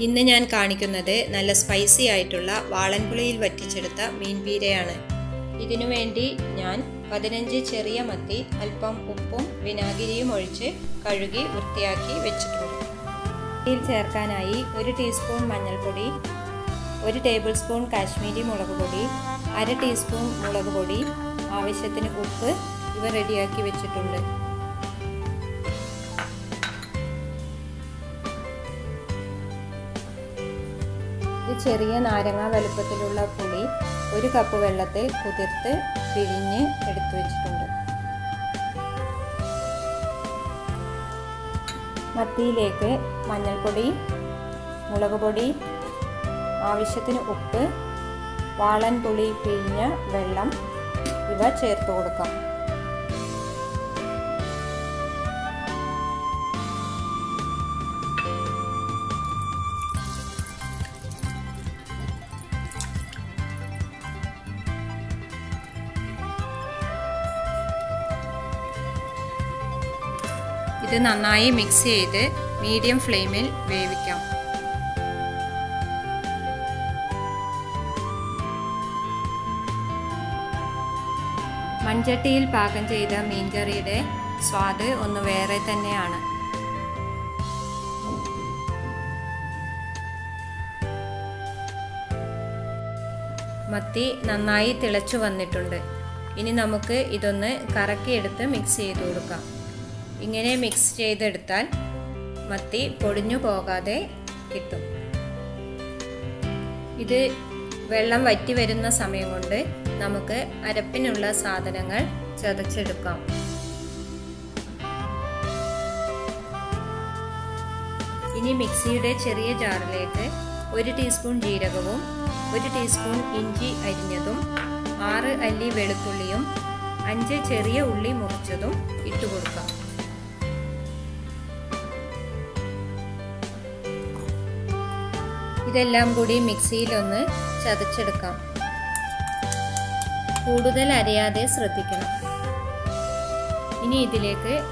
ഇന്ന് ഞാൻ കാണിക്കുന്നത് നല്ല സ്പൈസി ആയിട്ടുള്ള വാളൻപുളിയിൽ വറ്റിച്ചെടുത്ത മീൻ പീരയാണ്. ഇതിനു വേണ്ടി ഞാൻ പതിനഞ്ച് ചെറിയ മത്തി അല്പം ഉപ്പും വിനാഗിരിയും ഒഴിച്ച് കഴുകി വൃത്തിയാക്കി വെച്ചിട്ടുണ്ട്. ഇതിൽ ചേർക്കാനായി ഒരു ടീസ്പൂൺ മഞ്ഞൾപ്പൊടി ഒരു ടേബിൾ സ്പൂൺ കാശ്മീരി മുളക് പൊടി അര ടീസ്പൂൺ മുളക് പൊടി ആവശ്യത്തിന് ഉപ്പ് ഇവ റെഡിയാക്കി വെച്ചിട്ടുണ്ട്. ചെറിയ നാരങ്ങ വലുപ്പത്തിലുള്ള പുളി ഒരു കപ്പ് വെള്ളത്തിൽ കുതിർത്ത് പിഴിഞ്ഞ് എടുത്തു വെച്ചിട്ടുണ്ട്. മത്തിയിലേക്ക് മഞ്ഞൾപ്പൊടി മുളക് പൊടി ആവശ്യത്തിന് ഉപ്പ് വാളൻ പുളി പിഴിഞ്ഞ വെള്ളം ഇവ ചേർത്ത് കൊടുക്കാം. ഇത് നന്നായി മിക്സ് ചെയ്ത് മീഡിയം ഫ്ലെയിമിൽ വേവിക്കാം. മൺചട്ടിയിൽ പാകം ചെയ്ത മീൻകറിയുടെ സ്വാദ് ഒന്ന് വേറെ തന്നെയാണ്. മത്തി നന്നായി തിളച്ചു വന്നിട്ടുണ്ട്. ഇനി നമുക്ക് ഇതൊന്ന് കറക്കിയെടുത്ത് മിക്സ് ചെയ്ത് കൊടുക്കാം. ഇങ്ങനെ മിക്സ് ചെയ്തെടുത്താൽ മത്തി പൊടിഞ്ഞു പോകാതെ കിട്ടും. ഇത് വെള്ളം വറ്റി വരുന്ന സമയം കൊണ്ട് നമുക്ക് അരപ്പിനുള്ള സാധനങ്ങൾ ചതച്ചെടുക്കാം. ഇനി മിക്സിയുടെ ചെറിയ ജാറിലേക്ക് ഒരു ടീസ്പൂൺ ജീരകവും ഒരു ടീസ്പൂൺ ഇഞ്ചി അരിഞ്ഞതും ആറ് അല്ലി വെളുത്തുള്ളിയും അഞ്ച് ചെറിയ ഉള്ളി മുറിച്ചതും ഇട്ടുകൊടുക്കാം. ഇതെല്ലാം കൂടി മിക്സിയിലൊന്ന് ചതച്ചെടുക്കാം. കൂടുതൽ അരയാതെ ശ്രദ്ധിക്കണം. ഇനി ഇതിലേക്ക്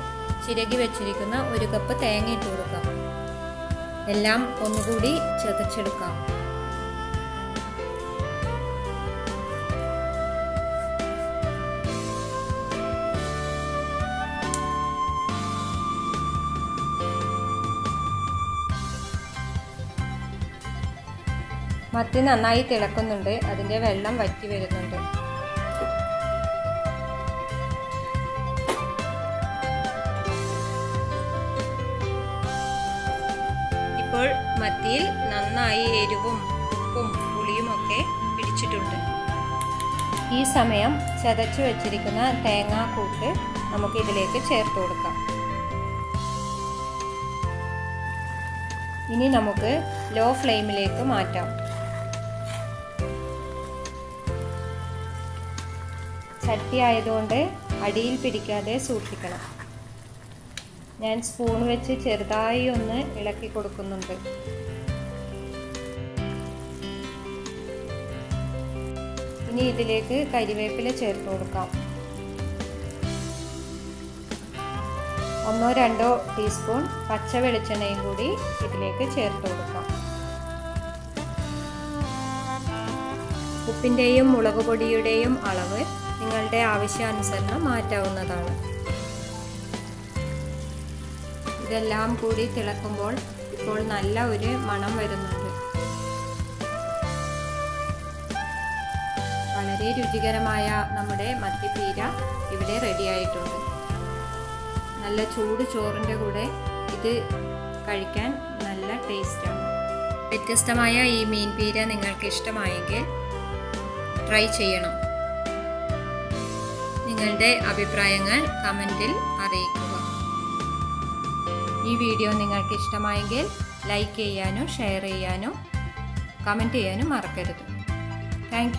ചിരകി വെച്ചിരിക്കുന്ന ഒരു കപ്പ് തേങ്ങ ഇട്ട് കൊടുക്കാം. എല്ലാം ഒന്നുകൂടി ചതച്ചെടുക്കാം. മത്തി നന്നായി തിളക്കുന്നുണ്ട്. അതിന്റെ വെള്ളം വറ്റി വരുന്നുണ്ട്. ഇപ്പോൾ മത്തിയിൽ നന്നായി എരിവും ഉപ്പും പുളിയും ഒക്കെ പിടിച്ചിട്ടുണ്ട്. ഈ സമയം ചതച്ചു വച്ചിരിക്കുന്ന തേങ്ങാക്കൂട്ട് നമുക്ക് ഇതിലേക്ക് ചേർത്ത് കൊടുക്കാം. ഇനി നമുക്ക് ലോ ഫ്ലെയിമിലേക്ക് മാറ്റാം. ചട്ടി ആയതുകൊണ്ട് അടിയിൽ പിടിക്കാതെ സൂക്ഷിക്കണം. ഞാൻ സ്പൂൺ വെച്ച് ചെറുതായി ഒന്ന് ഇളക്കി കൊടുക്കുന്നുണ്ട്. ഇനി ഇതിലേക്ക് കരിവേപ്പില ചേർത്ത് കൊടുക്കാം. ഒന്നോ രണ്ടോ ടീസ്പൂൺ പച്ച വെളിച്ചെണ്ണയും കൂടി ഇതിലേക്ക് ചേർത്ത് കൊടുക്കാം. ഉപ്പിന്റെയും മുളക് പൊടിയുടെയും അളവ് നിങ്ങളുടെ ആവശ്യാനുസരണം മാറ്റാവുന്നതാണ്. ഇതെല്ലാം കൂടി തിളക്കുമ്പോൾ ഇപ്പോൾ നല്ല ഒരു മണം വരുന്നുണ്ട്. വളരെ രുചികരമായ നമ്മുടെ മത്തിപ്പീര ഇവിടെ റെഡിയായിട്ടുണ്ട് നല്ല ചൂട് ചോറിന്റെ കൂടെ ഇത് കഴിക്കാൻ നല്ല ടേസ്റ്റാണ് വ്യത്യസ്തമായ ഈ മീൻ പീര നിങ്ങൾക്ക് ഇഷ്ടമായെങ്കിൽ ട്രൈ ചെയ്യണം. നിങ്ങളുടെ അഭിപ്രായങ്ങൾ കമന്റിൽ അറിയിക്കുക. ഈ വീഡിയോ നിങ്ങൾക്ക് ഇഷ്ടമായെങ്കിൽ ലൈക്ക് ചെയ്യാനും ഷെയർ ചെയ്യാനും കമന്റ് ചെയ്യാനും മറക്കരുത്. താങ്ക്